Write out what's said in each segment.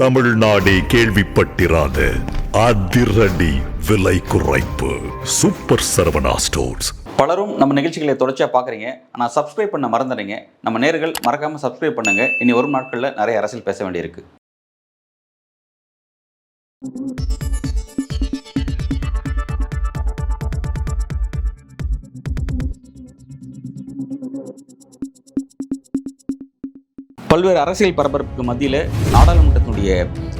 தமிழ்நாடே கேள்விப்பட்டிராத அதிரடி விலை குறைப்பு. Super Saravana Stores. பலரும் நம்ம நிகழ்ச்சிகளை தொடர்ச்சியாக பார்க்குறீங்க ஆனால் சப்ஸ்கிரைப் பண்ண மறந்துடுங்க நம்ம நேர்கள் மறக்காமல் சப்ஸ்கிரைப் பண்ணுங்க. இனி வரும் நாட்களில் நிறைய அரசியல் பேச வேண்டியிருக்கு. பல்வேறு அரசியல் பரபரப்புக்கு மத்தியில் நாடாளுமன்றத்தினுடைய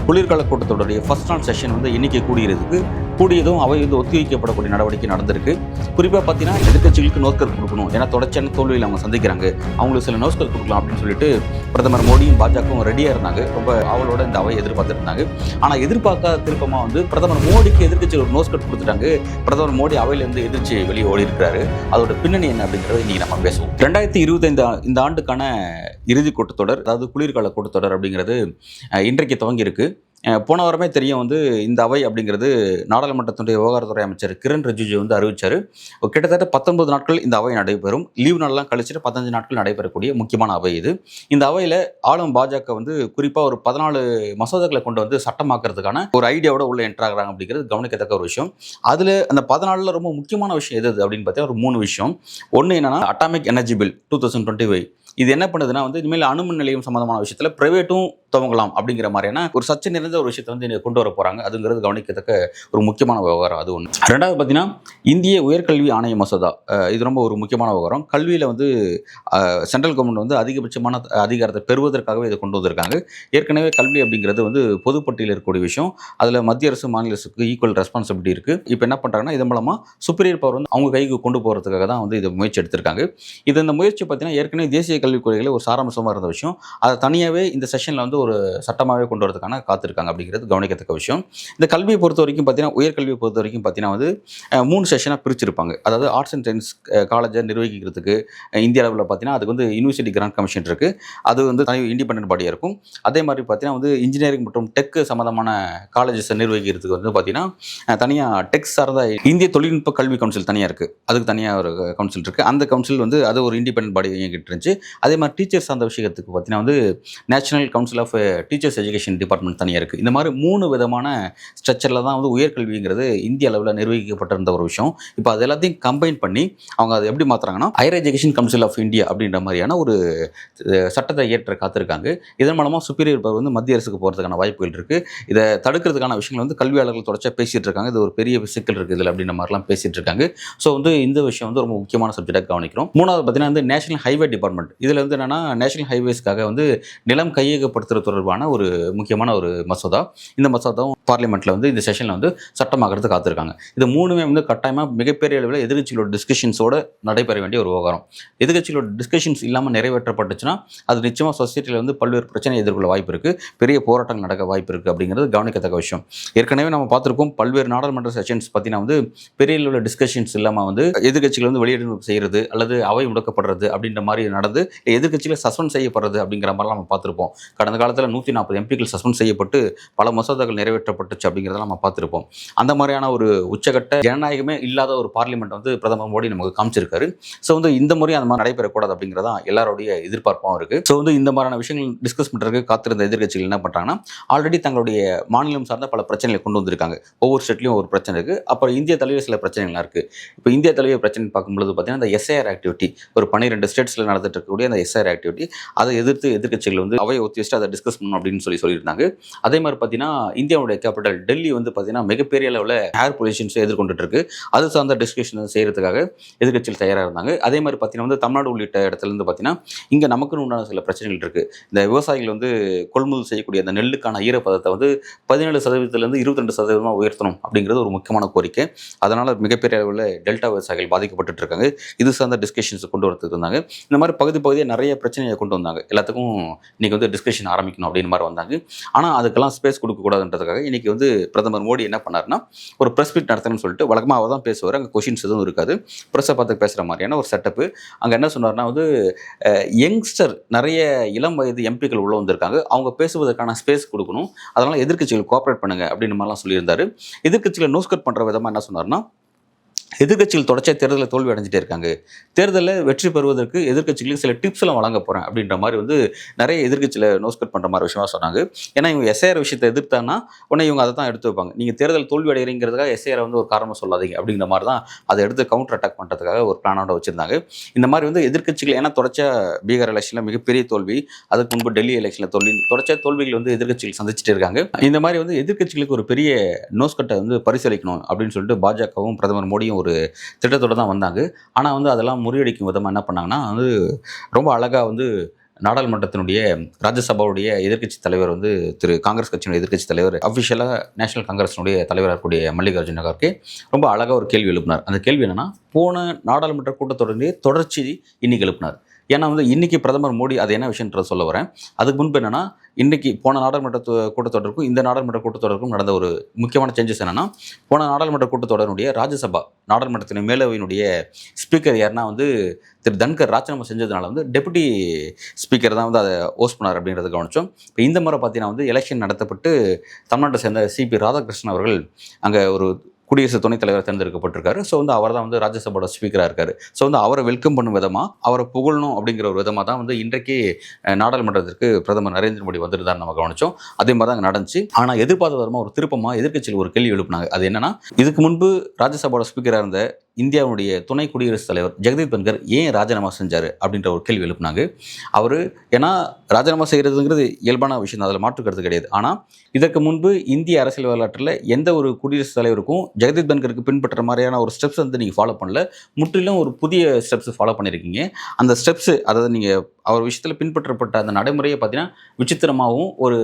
குளிர்கால கூட்டத்தொடருடைய ஃபர்ஸ்ட் நாள் செஷன் வந்து இன்னைக்கு கூடியதுக்கு கூடியதும் அவை வந்து ஒத்திவைக்கப்படக்கூடிய நடவடிக்கை நடந்திருக்கு. குறிப்பாக பார்த்தீங்கன்னா எதிர்க்கட்சிகளுக்கு நோஸ்கர் கொடுக்கணும். ஏன்னா தொடர்ச்சியான தோல்வியில் அவங்க சந்திக்கிறாங்க. அவங்களுக்கு சில நோஸ்கர் கொடுக்கலாம் அப்படின்னு சொல்லிட்டு பிரதமர் மோடியும் பாஜகவும் ரெடியாக இருந்தாங்க. ரொம்ப அவளோட இந்த அவை எதிர்பார்த்துருந்தாங்க ஆனால் எதிர்பார்க்காத திருப்பமாக வந்து பிரதமர் மோடிக்கு எதிர்க்கட்சிகள் நோஸ்கட் கொடுத்துட்டாங்க. பிரதமர் மோடி அவையிலேருந்து எதிர்ச்சி வெளியே ஓடி இருக்கிறாரு அதோட பின்னணி என்ன அப்படிங்கிறத இன்னைக்கு நம்ம பேசுவோம். ரெண்டாயிரத்தி இருபத்தைந்து இந்த ஆண்டுக்கான இறுதி கூட்டத்தொடர் அதாவது குளிர்கால கூட்டத்தொடர் அப்படிங்கிறது இன்றைக்கு துவங்கியிருக்கு. போன வாரமே தெரியும் வந்து இந்த அவை அப்படிங்கிறது நாடாளுமன்றத்துடைய விவகாரத்துறை அமைச்சர் கிரண் ரிஜிஜு வந்து அறிவித்தார் கிட்டத்தட்ட பத்தொன்பது நாட்கள் இந்த அவை நடைபெறும். லீவ் நாளெல்லாம் கழிச்சிட்டு பதினஞ்சு நாட்கள் நடைபெறக்கூடிய முக்கியமான அவை இது. இந்த அவையில் ஆளும் பாஜக வந்து குறிப்பாக ஒரு பதினாலு மசோதாக்களை கொண்டு வந்து சட்டமாக்குறதுக்கான ஒரு ஐடியாவோட உள்ள என்ட்ராகிறாங்க அப்படிங்கிறது கவனிக்கத்தக்க ஒரு விஷயம். அதில் அந்த பதினாலில் ரொம்ப முக்கியமான விஷயம் எது அப்படின்னு பார்த்தீங்கன்னா ஒரு மூணு விஷயம். ஒன்று என்னன்னா atomic energy bill two thousand twenty இது என்ன பண்ணுதுன்னா வந்து இனிமேல் அணுமின் நிலையம் சம்மந்தமான விஷயத்தில் ப்ரைவேட்டும் துவங்கலாம் அப்படிங்கிற மாதிரியான ஒரு சர்ச்சை நிறைந்த ஒரு விஷயத்தை வந்து கொண்டு வர போகிறாங்க அதுங்கிறது கவனிக்கத்தக்க ஒரு முக்கியமான விவகாரம் அது ஒன்று ரெண்டாவது பார்த்தீங்கன்னா இந்திய உயர்கல்வி ஆணைய மசோதா. இது ரொம்ப ஒரு முக்கியமான விவகாரம். கல்வியில் வந்து சென்ட்ரல் கவர்மெண்ட் வந்து அதிகபட்சமான அதிகாரத்தை பெறுவதற்காகவே இதை கொண்டு வந்திருக்காங்க. ஏற்கனவே கல்வி அப்படிங்கிறது வந்து பொதுப்பட்டியில் இருக்கக்கூடிய விஷயம். அதில் மத்திய அரசு மாநில அரசுக்கு ஈக்குவல் ரெஸ்பான்சிபிலிட்டி இருக்குது இப்போ என்ன பண்ணுறாங்கன்னா இது மூலமாக சுப்பீரியர் பவர் வந்து அவங்க கைக்கு கொண்டு போகிறதுக்காக தான் வந்து இது முயற்சி எடுத்திருக்காங்க. இது இந்த முயற்சி பார்த்தீங்கன்னா ஏற்கனவே தேசிய கல்விக் கொள்கையில் ஒரு சாராம்சமாக இருந்த விஷயம். அதை தனியாகவே இந்த செஷனில் வந்து ஒரு சட்டமாகவே கொண்டு வரதுக்கான காத்திருக்காங்க அப்படிங்கிறது கவனிக்கத்தக்க விஷயம். இந்த கல்வியை பொறுத்த வரைக்கும் பார்த்தீங்கன்னா உயர்கல்வியை பொறுத்த வரைக்கும் பார்த்தீங்கன்னா வந்து மூணு செஷனாக பிரிச்சிருப்பாங்க. அதாவது ஆர்ட்ஸ் அண்ட் சயின்ஸ் காலேஜை நிர்வகிக்கிறதுக்கு இந்திய அளவில் பார்த்தீங்கன்னா அதுக்கு வந்து யூனிவர்சிட்டி கிராண்ட் கமிஷன் இருக்குது அது வந்து தனி இண்டிபெண்ட் பாடியாக இருக்கும். அதே மாதிரி பார்த்தீங்கன்னா வந்து இன்ஜினியரிங் மற்றும் டெக் சம்மந்தமான காலேஜஸை நிர்வகிக்கிறதுக்கு வந்து பார்த்தீங்கன்னா தனியாக டெக் சார்ந்த இந்திய தொழில்நுட்ப கல்வி கவுன்சில் தனியாக இருக்குது அதுக்கு தனியாக ஒரு கவுன்சில் இருக்குது அந்த கவுன்சில் வந்து அது ஒரு இண்டிபெண்ட் பாடி இயங்கிட்டு இருந்துச்சு. அதே மாதிரி டீச்சர்ஸ் சார்ந்த விஷயத்துக்கு பார்த்தீங்கன்னா வந்து National Council of Teachers Education department தனியாக இருக்குது இந்த மாதிரி மூணு விதமான ஸ்ட்ரக்சரில் தான் வந்து உயர்கல்விங்கிறது இந்திய அளவில் நிர்வகிக்கப்பட்டிருந்த ஒரு விஷயம். இப்போ அது எல்லாத்தையும் கம்பைன் பண்ணி அவங்க அதை எப்படி மாற்றுறாங்கன்னா Higher Education Council of India அப்படின்ற மாதிரியான ஒரு சட்டத்தை ஏற்ற காத்திருக்காங்க. இதன் மூலமாக சுப்பீரியர் பவர் வந்து மத்திய அரசுக்கு போகிறதுக்கான வாய்ப்புகள் இருக்குது இதை தடுக்கிறதுக்கான விஷயங்கள் வந்து கல்வியாளர்கள் தொடர்ச்சியாக பேசிகிட்டு இருக்காங்க. இது ஒரு பெரிய சிக்கல் இருக்குது இதில் அப்படின்ற மாதிரிலாம் பேசிகிட்டு இருக்காங்க. ஸோ வந்து இந்த விஷயம் வந்து ரொம்ப முக்கியமான சப்ஜெக்டாக கவனிக்கிறோம். மூணாவது பார்த்தீங்கன்னா வந்து நேஷனல் ஹைவே டிபார்ட்மெண்ட் இதில் வந்து என்னென்னா நேஷனல் ஹைவேஸ்க்காக வந்து நிலம் கையகப்படுத்துறது தொடர்பான ஒரு முக்கியமான ஒரு மசோதா. இந்த மசோதாவும் பார்லிமெண்ட்டில் வந்து இந்த செஷனில் வந்து சட்டமாகிறது காத்திருக்காங்க. இது மூணுமே வந்து கட்டாயமாக மிகப்பெரிய அளவில் எதிர்கட்சிகளோட டிஸ்கஷன்ஸோட நடைபெற வேண்டிய ஒரு விவகாரம். எதிர்கட்சிகளோட டிஸ்கஷன்ஸ் இல்லாமல் நிறைவேற்றப்பட்டுச்சுன்னா அது நிச்சயமாக சொசைட்டியில் வந்து பல்வேறு பிரச்சனை எதிர்கொள்ள வாய்ப்பு இருக்குது பெரிய போராட்டங்கள் நடக்க வாய்ப்பு இருக்குது அப்படிங்கிறது கவனிக்கத்தக்க விஷயம். ஏற்கனவே நம்ம பார்த்துருக்கோம் பல்வேறு நாடாளுமன்ற செஷன்ஸ் பார்த்தீங்கன்னா வந்து பெரிய அளவில் டிஸ்கஷன்ஸ் இல்லாமல் வந்து எதிர்கட்சிகள் வந்து வெளியீடு செய்கிறது அல்லது அவை முடக்கப்படுறது அப்படின்ற மாதிரி நடந்து எதிர்கட்சிகளை சஸ்பெண்ட் செய்யப்படுறது அப்படிங்கிற மாதிரிலாம் நம்ம பார்த்துருப்போம். கடந்த காலத்தில் நூற்றி நாற்பது எம்பிக்கள் சஸ்பெண்ட் செய்யப்பட்டு பல மசோதாக்கள் நிறைவேற்றப்பட்டுச்சு அப்படிங்கிறத நம்ம பார்த்துருப்போம். அந்த மாதிரியான ஒரு உச்சகட்ட ஜனநாயகமே இல்லாத ஒரு பார்லிமெண்ட் வந்து பிரதமர் மோடி நமக்கு காமிச்சிருக்காரு. ஸோ வந்து இந்த முறை அந்த மாதிரி நடைபெறக்கூடாது அப்படிங்கிறதா எல்லாருடைய எதிர்பார்ப்பாகவும் இருக்குது ஸோ வந்து இந்த மாதிரியான விஷயங்கள் டிஸ்கஸ் பண்ணுறதுக்கு காத்திருந்த எதிர்கட்சிகள் என்ன பண்ணுறாங்கன்னா ஆல்ரெடி தங்களுடைய மாநிலம் சார்ந்த பல பிரச்சனைகளை கொண்டு வந்திருக்காங்க. ஒவ்வொரு ஸ்டேட்லையும் ஒரு பிரச்சனை இருக்குது அப்புறம் இந்திய தலைவர் சில பிரச்சனைகள்லாம் இருக்குது இப்போ இந்திய தலைவர் பிரச்சனை பார்க்கும்பொழுது பார்த்தீங்கன்னா இந்த எஸ்ஐஆர் ஆக்டிவிட்டி ஒரு பன்னிரெண்டு ஸ்டேட்ஸில் நடந்துட்டு இருக்கக்கூடிய அந்த எஸ்ஐஆர் ஆக்டிவிட்டி அதை எதிர்த்து எதிர்க்கட்சிகள் வந்து அவையை ஒத்தி வச்சுட்டு அதை டிஸ்கஸ் பண்ணணும் அப்படின்னு சொல்லி சொல்லியிருந்தாங்க. அதே மாதிரி பார்த்தீங்கன்னா இந்தியாவுடைய கேபிட்டல் டெல்லி வந்து பார்த்தீங்கன்னா மிகப்பெரிய அளவில் ஏர் பொல்யூஷன்ஸை எதிர்கொண்டுட்டு இருக்கு அது சார்ந்த டிஸ்கஷன் செய்கிறதுக்காக எதிர்க்கட்சிகள் தயாராக இருந்தாங்க. அதே மாதிரி பார்த்தீங்கன்னா வந்து தமிழ்நாடு உள்ளிட்ட இடத்துல இருந்து பார்த்தீங்கன்னா இங்கே நமக்குன்னு உண்டான சில பிரச்சனைகள் இருக்குது இந்த விவசாயிகள் வந்து கொள்முதல் செய்யக்கூடிய அந்த நெல்லுக்கான ஈரப்பதத்தை வந்து பதினேழு சதவீதத்துலேருந்து இருபத்தி ரெண்டு சதவீதமாக உயர்த்தணும் அப்படிங்கிறது ஒரு முக்கியமான கோரிக்கை. அதனால் மிகப்பெரிய அளவில் டெல்டா விவசாயிகள் பாதிக்கப்பட்டு இருக்காங்க. இது சார்ந்த டிஸ்கஷன்ஸ் கொண்டு வரதுக்கு இருந்தாங்க இந்த மாதிரி பகுதி பகுதியாக நிறைய பிரச்சனையை கொண்டு வந்தாங்க. எல்லாத்துக்கும் இன்றைக்கி வந்து டிஸ்கஷன் காமிக்கணும் அப்படின்னு மாதிரி வந்தாங்க. ஆனால் அதுக்கெல்லாம் ஸ்பேஸ் கொடுக்கக்கூடாதுன்றதுக்காக இன்றைக்கி வந்து பிரதமர் மோடி என்ன பண்ணார்னா ஒரு ப்ரெஸ் மீட் நடத்தணும்னு சொல்லிட்டு வழக்கமாக அவர் தான் பேசுவார். அங்கே கொஷின்ஸ் எதுவும் இருக்காது. ப்ரெஸ்ஸை பார்த்து பேசுகிற மாதிரியான ஒரு செட்டப்பு அங்கே என்ன சொன்னார்னா வந்து யங்ஸ்டர் நிறைய இளம் வயது எம்பிக்கள் உள்ளே வந்திருக்காங்க. அவங்க பேசுவதற்கான ஸ்பேஸ் கொடுக்கணும். அதனால் எதிர்கட்சிகள் கோஆப்ரேட் பண்ணுங்கள் அப்படின்னு மாதிரிலாம் சொல்லியிருந்தாரு. எதிர்க்கட்சிகளை நோஸ்கட் பண்ணுற விதமாக என்ன சொன்னார்னா எதிர்கட்சிகள் தொடர்ச்சியாக தேர்தலில் தோல்வி அடைஞ்சிட்டே இருக்காங்க. தேர்தலில் வெற்றி பெறுவதற்கு எதிர்கட்சிகளுக்கு சில டிப்ஸ் எல்லாம் வழங்க போகிறேன் அப்படின்ற மாதிரி வந்து நிறைய எதிர்க்கட்சியில் நோஸ்கட் பண்ணுற மாதிரி விஷயமா சொன்னாங்க. ஏன்னா இவங்க எஸ்ஐஆர் விஷயத்தை எதிர்த்தாங்கன்னா உடனே இவங்க அதை தான் எடுத்து வைப்பாங்க. நீங்கள் தேர்தல் தோல்வி அடைகிறீங்கிறதுக்காக எஸ்ஐஆர் வந்து ஒரு காரணம் சொல்லாதீங்க அப்படிங்கிற மாதிரி தான் அதை எடுத்து கவுண்டர் அட்டாக் பண்ணுறதுக்காக ஒரு பிளானோட வச்சுருந்தாங்க. இந்த மாதிரி வந்து எதிர்கட்சிகள் ஏன்னா தொடர்ச்சியாக பீகார் எலெக்ஷனில் மிகப்பெரிய தோல்வி அதுக்கு முன்பு டெல்லி எலெக்ஷனில் தோல்வி தொடர்ச்சியாக தோல்விகள் வந்து எதிர்கட்சிகள் சந்திச்சுட்டு இருக்காங்க. இந்த மாதிரி வந்து எதிர்க்கட்சிகளுக்கு ஒரு பெரிய நோஸ்கட்டை வந்து பரிசீலிக்கணும் அப்படின்னு சொல்லிட்டு பாஜகவும் பிரதமர் மோடியும் ஒரு திட்டத்தோட தான் வந்தாங்க. ஆனால் வந்து அதெல்லாம் முறியடிக்கும் விதமாக என்ன பண்ணாங்கன்னா வந்து ரொம்ப அழகாக வந்து நாடாளுமன்றத்தினுடைய ராஜ்யசபாவுடைய எதிர்க்கட்சி தலைவர் வந்து திரு காங்கிரஸ் கட்சியினுடைய எதிர்க்கட்சி தலைவர் அஃபிஷியலாக நேஷனல் காங்கிரஸினுடைய தலைவராக இருக்கக்கூடிய மல்லிகார்ஜுன கார்கே ரொம்ப அழகாக ஒரு கேள்வி எழுப்பினார். அந்த கேள்வி என்னென்னா போன நாடாளுமன்ற கூட்டத்தொடரே தொடர்ச்சி இன்னைக்கு எழுப்பினார். ஏன்னா வந்து இன்றைக்கி பிரதமர் மோடி அது என்ன விஷயன்றத சொல்ல வரேன். அதுக்கு முன்பு என்னென்னா இன்றைக்கி போன நாடாளுமன்ற கூட்டத்தொடருக்கும் இந்த நாடாளுமன்ற கூட்டத்தொடருக்கும் நடந்த ஒரு முக்கியமான சேஞ்சஸ் என்னென்னா போன நாடாளுமன்ற கூட்டத்தொடருடைய ராஜ்யசபா நாடாளுமன்றத்தின் மேலவையினுடைய ஸ்பீக்கர் யாருன்னா வந்து திரு தன்கர் ராஜினாமா செஞ்சதுனால வந்து டெபுட்டி ஸ்பீக்கர் தான் வந்து அதை ஓஸ் பண்ணார் அப்படின்றத கவனிச்சோம். இப்போ இந்த முறை பார்த்தீங்கன்னா வந்து எலெக்ஷன் நடத்தப்பட்டு தமிழ்நாட்டை சேர்ந்த சிபி ராதாகிருஷ்ணன் அவர்கள் அங்கே ஒரு குடியரசு துணைத் தலைவர் தேர்ந்தெடுக்கப்பட்டிருக்காரு. ஸோ வந்து அவர் தான் வந்து ராஜ்யசபாவோட ஸ்பீக்கராக இருக்காரு. ஸோ வந்து அவரை வெல்கம் பண்ணும் விதமாக அவரை புகழணும் அப்படிங்கிற ஒரு விதமாக தான் வந்து இன்றைக்கு நாடாளுமன்றத்திற்கு பிரதமர் நரேந்திர மோடி வந்துருந்தார் நம்ம கவனிச்சோம். அதே மாதிரி தான் அங்கே நடந்துச்சு. ஆனால் எதிர்பார்த்த விதமாக ஒரு திருப்பமாக எதிர்க்கட்சியில் ஒரு கேள்வி எழுப்பினாங்க. அது என்னன்னா இதுக்கு முன்பு ராஜ்யசபாவோட ஸ்பீக்கராக இருந்த இந்தியாவுடைய துணை குடியரசுத் தலைவர் ஜெகதீப் தன்கர் ஏன் ராஜினாமா செஞ்சார் அப்படின்ற ஒரு கேள்வி எழுப்பினாங்க. அவர் ஏன்னா ராஜினாமா செய்கிறதுங்கிறது இயல்பான விஷயம் அதில் மாற்றுக்கிறது கிடையாது. ஆனால் இதற்கு முன்பு இந்திய அரசியல் வரலாற்றில் எந்த ஒரு குடியரசுத் தலைவருக்கும் ஜெகதீப் தன்கருக்கு பின்பற்ற மாதிரியான ஒரு ஸ்டெப்ஸ் வந்து நீங்கள் ஃபாலோ பண்ணல. முற்றிலும் ஒரு புதிய ஸ்டெப்ஸ் ஃபாலோ பண்ணியிருக்கீங்க அந்த ஸ்டெப்ஸு அதாவது நீங்கள் அவர் விஷயத்தில் பின்பற்றப்பட்ட அந்த நடைமுறையை பார்த்தீங்கன்னா விசித்திரமாகவும் ஒரு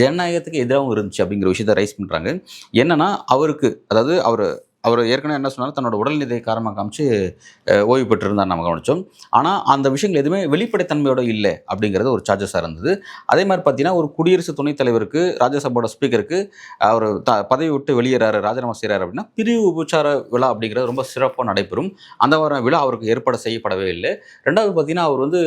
ஜனநாயகத்துக்கு எதிராகவும் இருந்துச்சு அப்படிங்கிற விஷயத்தை ரைஸ் பண்ணுறாங்க என்னென்னா அவருக்கு அதாவது அவர் அவர் ஏற்கனவே என்ன சொன்னாலும் தன்னோட உடல்நிலை காரணமாக காமிச்சு ஓய்வு பெற்றிருந்தார் நம்ம கவனித்தோம் ஆனால் அந்த விஷயங்கள் எதுவுமே வெளிப்படைத்தன்மையோட இல்லை அப்படிங்கிறது ஒரு சார்ஜஸாக இருந்தது. அதே மாதிரி பார்த்தீங்கன்னா ஒரு குடியரசு துணைத் தலைவருக்கு ராஜ்யசபாவோட ஸ்பீக்கருக்கு அவர் த பதவி விட்டு வெளியேறாரு ராஜினாமா செய்கிறாரு அப்படின்னா பிரிவு உபச்சார விழா அப்படிங்கிறது ரொம்ப சிறப்பாக நடைபெறும். அந்த மாதிரி விழா அவருக்கு ஏற்பாடு செய்யப்படவே இல்லை. ரெண்டாவது பார்த்தீங்கன்னா அவர் வந்து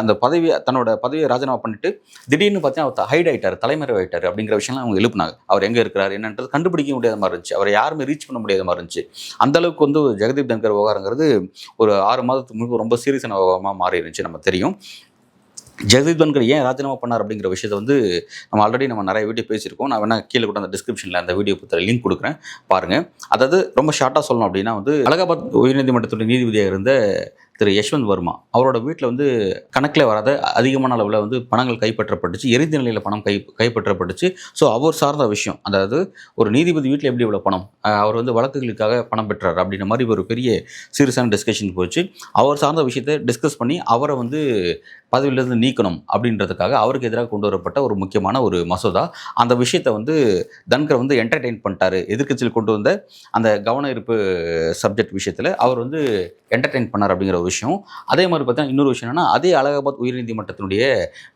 அந்த பதவி தன்னோட பதவியை ராஜினாமா பண்ணிட்டு திடீர்னு பார்த்தீங்கன்னா அவர் ஹைட் ஆயிட்டார் தலைமறைவு ஆகிட்டார் அப்படிங்கிற விஷயம்லாம் அவங்க எழுப்புனாங்க. அவர் எங்கே இருக்கிறார் என்னன்றது கண்டுபிடிக்க முடியாத மாதிரி இருந்துச்சு. அவரை யாருமே ரீச் பண்ண முடியாது மாதிரி இருந்துச்சு. அந்த அளவுக்கு வந்து ஜெகதீப் தங்கர் விவகாரங்கிறது ஒரு ஆறு மாதத்துக்கு முன்பு ரொம்ப சீரியஸான விவகாரமாக மாறி இருந்துச்சு நம்ம தெரியும். ஜெகதீப் தன்கர் ஏன் ராஜினாமா பண்ணார் அப்படிங்கிற விஷயத்தை வந்து நம்ம ஆல்ரெடி நம்ம நிறைய வீடியோ பேசியிருக்கோம். நான் வேணால் கீழே கூட அந்த டிஸ்கிரிப்ஷனில் அந்த வீடியோ பற்றி லிங்க் கொடுக்குறேன். பாருங்கள் அதாவது ரொம்ப ஷார்ட்டாக சொல்லணும் அப்படின்னா வந்து அலகாபாத் உயர்நீதிமன்றத்துடைய நீதிபதியாக இருந்த திரு யஷ்வந்த் வர்மா அவரோட வீட்டில் வந்து கணக்கில் வராத அதிகமான அளவில் வந்து பணங்கள் கைப்பற்றப்பட்டுச்சு எரிந்த நிலையில் பணம் கை கைப்பற்றப்பட்டுச்சு. ஸோ அவர் சார்ந்த விஷயம் அதாவது ஒரு நீதிபதி வீட்டில் எப்படி இவ்வளோ பணம் அவர் வந்து வழக்குகளுக்காக பணம் பெற்றார் அப்படின்ற மாதிரி ஒரு பெரிய சீரியஸான டிஸ்கஷன் போச்சு. அவர் சார்ந்த விஷயத்தை டிஸ்கஸ் பண்ணி அவரை வந்து பதவியிலிருந்து நீக்கணும் அப்படின்றதுக்காக அவருக்கு எதிராக கொண்டு வரப்பட்ட ஒரு முக்கியமான ஒரு மசோதா. அந்த விஷயத்தை வந்து தன்கர் வந்து என்டர்டெயின் பண்ணிட்டாரு. எதிர்கட்சியில் கொண்டு வந்த அந்த கவன ஈர்ப்பு சப்ஜெக்ட் விஷயத்தில் அவர் வந்து என்டர்டெயின் பண்ணார் அப்படிங்கிற ஒரு விஷயம். அதே மாதிரி பார்த்தீங்கன்னா இன்னொரு விஷயம் என்னன்னா அதே அலகாபாத் உயர்நீதிமன்றத்தினுடைய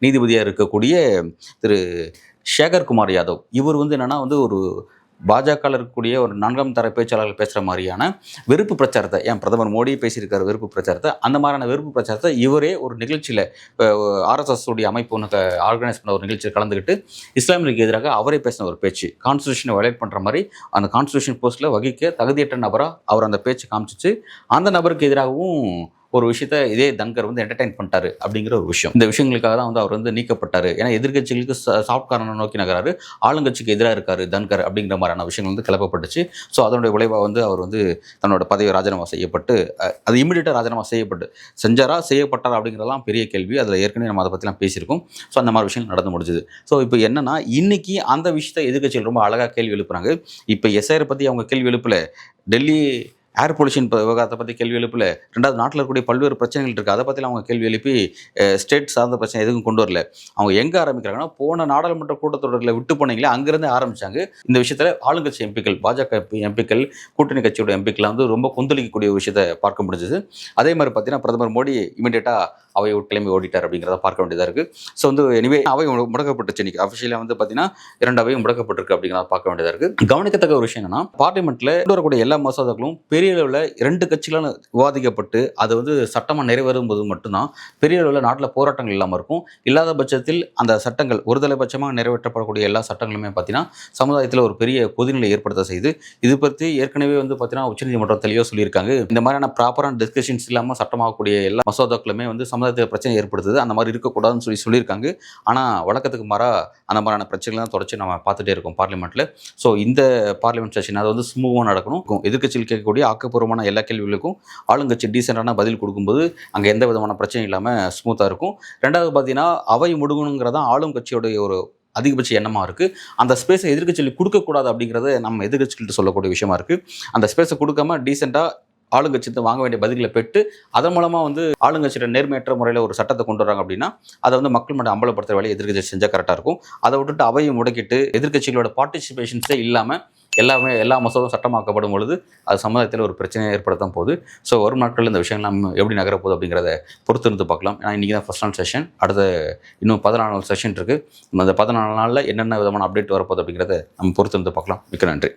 நீதிபதியாக இருக்கக்கூடிய திரு சேகர் குமார் யாதவ் இவர் வந்து என்னென்னா வந்து ஒரு பாஜகவில் இருக்கக்கூடிய ஒரு நான்காம் தர பேச்சாளர்கள் பேசுகிற மாதிரியான வெறுப்பு பிரச்சாரத்தை ஏன் பிரதமர் மோடி பேசியிருக்காரு வெறுப்பு பிரச்சாரத்தை அந்த மாதிரியான வெறுப்பு பிரச்சாரத்தை இவரே ஒரு நிகழ்ச்சியில் ஆர்எஸ்எஸ் உடைய அமைப்பு ஒன்று ஆர்கனைஸ் பண்ண ஒரு நிகழ்ச்சியில் கலந்துக்கிட்டு இஸ்லாமியருக்கு எதிராக அவரே பேசின ஒரு பேச்சு கான்ஸ்டியூஷனை வயலேட் பண்ணுற மாதிரி அந்த கான்ஸ்டியூஷன் போஸ்ட்டில் வகிக்க தகுதியற்ற நபராக அவர் அந்த பேச்சு காமிச்சிச்சு. அந்த நபருக்கு எதிராகவும் ஒரு விஷயத்த இதே தன்கர் வந்து என்டர்டைன் பண்ணிட்டாரு அப்படிங்கிற ஒரு விஷயம். இந்த விஷயங்களுக்காக தான் வந்து அவர் வந்து நீக்கப்பட்டார். ஏன்னா எதிர்க்கட்சிகளுக்கு சாப்ட்காரனை நோக்கி நகராரு. ஆளுங்கட்சிக்கு எதிராக இருக்காரு தன்கர் அப்படிங்கிற மாதிரியான விஷயங்கள் வந்து கிளப்பப்பட்டுச்சு. ஸோ அதனுடைய விளைவாக வந்து அவர் வந்து தன்னோட பதவியை ராஜினாமா செய்யப்பட்டு அது இமீடியட்டாக ராஜினாமா செய்யப்பட்டு செஞ்சாரா செய்யப்பட்டாரா அப்படிங்கிறதெல்லாம் பெரிய கேள்வி. அதில் ஏற்கனவே நம்ம அதை பற்றிலாம் பேசியிருக்கோம். ஸோ அந்த மாதிரி விஷயங்கள் நடந்து முடிஞ்சுது. ஸோ இப்போ என்னன்னா இன்னைக்கு அந்த விஷயத்தை எதிர்க்கட்சிகள் ரொம்ப அழகாக கேள்வி எழுப்புறாங்க. இப்போ எஸ்ஐஆர் பற்றி அவங்க கேள்வி எழுப்பல. டெல்லி ஏர் பொல்யூஷன் விவகாரத்தை பற்றி கேள்வி எழுப்பல. ரெண்டாவது நாட்டில் இருக்கக்கூடிய பல்வேறு பிரச்சனைகள் இருக்குது அதை பற்றி அவங்க கேள்வி எழுப்பி ஸ்டேட் சார்ந்த பிரச்சனை எதுவும் கொண்டு வரல. அவங்க எங்கே ஆரம்பிக்கிறாங்கன்னா போன நாடாளுமன்ற கூட்டத்தொடரில் விட்டு போனீங்களே அங்கேருந்து ஆரம்பித்தாங்க இந்த விஷயத்தில் ஆளுங்கட்சி எம்பிக்கள் பாஜக எம்பிக்கள் கூட்டணி கட்சியோட எம்பிக்கெலாம் வந்து ரொம்ப கொந்தளிக்கக்கூடிய விஷயத்தை பார்க்க முடிஞ்சது. அதே மாதிரி பார்த்தீங்கன்னா பிரதமர் மோடி இமீடியட்டாக அவை கிளம்பி ஓடிட்டார் அப்படிங்கிறத பார்க்க வேண்டியதாக இருக்குது ஸோ வந்து எனிவே அவை முடக்கப்பட்டுச்சு இன்னைக்கு. அஃபிஷியலாக வந்து பார்த்தீங்கன்னா இரண்டு அவையும் முடக்கப்பட்டிருக்கு அப்படிங்கிறத பார்க்க வேண்டியதாக இருக்குது கவனிக்கத்தக்க ஒரு விஷயம் என்னன்னா பார்லிமெண்ட்டில் வரக்கூடிய எல்லா மசோதாக்களும் பெரிய அளவில் இரண்டு கட்சிகளால் விவாதிக்கப்பட்டு அது வந்து சட்டமாக நிறைவேறும் போது மட்டும்தான் பெரிய அளவில் நாட்டில் போராட்டங்கள் இல்லாமல் இருக்கும். இல்லாத பட்சத்தில் அந்த சட்டங்கள் ஒரு தலைபட்சமாக நிறைவேற்றப்படக்கூடிய எல்லா சட்டங்களுமே பார்த்தீங்கன்னா சமுதாயத்தில் ஒரு பெரிய கொதிநிலை ஏற்படுத்த செய்து இது பற்றி ஏற்கனவே வந்து பார்த்தீங்கன்னா உச்சநீதிமன்றம் தெளிவாக சொல்லியிருக்காங்க. இந்த மாதிரியான ப்ராப்பரான டிஸ்கஷன்ஸ் இல்லாமல் சட்டமாகக்கூடிய எல்லா மசோதாக்களுமே வந்து சமுதாயத்தில் பிரச்சனை ஏற்படுத்துது. அந்த மாதிரி இருக்கக்கூடாதுன்னு சொல்லி சொல்லியிருக்காங்க. ஆனால் வழக்கத்துக்கு மாறாக அந்த மாதிரியான பிரச்சனைகள் தான் தொடர்ச்சி நம்ம பார்த்துட்டே இருக்கோம் பார்லிமெண்ட்டில் ஸோ இந்த பார்லிமெண்ட் செஷன் அது வந்து ஸ்மூவாக நடக்கணும். எதிர்க்கட்சியில் கேட்கக்கூடிய ஆக்கப்பூர்வமான எல்லா கேள்விகளுக்கும் ஆளுங்கட்சி டீசெண்டான பதில் கொடுக்கும்போது அங்கே எந்த விதமான பிரச்சனையும் இல்லாமல் ஸ்மூத்தாக இருக்கும். ரெண்டாவது பார்த்தீங்கன்னா அவை முடுகணுங்கிறதான் ஆளும் கட்சியோடைய ஒரு அதிகபட்ச எண்ணமாக இருக்குது அந்த ஸ்பேஸை எதிர்கட்சியில் கொடுக்கக்கூடாது அப்படிங்கிறத நம்ம எதிர்கட்சிகள்கிட்ட சொல்லக்கூடிய விஷயமா இருக்குது அந்த ஸ்பேஸை கொடுக்காம டீசெண்டாக ஆளுங்கட்சிட்டு வாங்க வேண்டிய பதில்களை பெற்று அதன் மூலமாக வந்து ஆளுங்கட்சியோட நேர்மையற்ற முறையில் ஒரு சட்டத்தை கொண்டு வராங்க அப்படின்னா அதை வந்து மக்கள் மட்டும் அம்பலப்படுத்துகிற வேலையை எதிர்க்கட்சி செஞ்சால் கரெக்டாக இருக்கும். அதை விட்டுட்டு அவையை முடக்கிட்டு எதிர்க்கட்சிகளோட பார்ட்டிசிபேஷன்ஸே இல்லாமல் எல்லாமே எல்லா மசோதும் சட்டமாக்கப்படும் பொழுது அது சமுதாயத்தில் ஒரு பிரச்சனையை ஏற்படுத்தும் போது ஸோ வரும் நாட்களில் இந்த விஷயங்கள் நம்ம எப்படி நகரப்போகுது அப்படிங்கிறத பொறுத்து இருந்து பார்க்கலாம். ஏன்னா இன்றைக்கி தான் ஃபஸ்ட் நாள் செஷன் அடுத்த இன்னும் பதினாலு நாள் செஷன் இருக்குது அந்த பதினாலு நாளில் என்னென்ன விதமான அப்டேட் வரப்போகுது அப்படிங்கிறத நம்ம பொறுத்து இருந்து பார்க்கலாம். மிக்க நன்றி.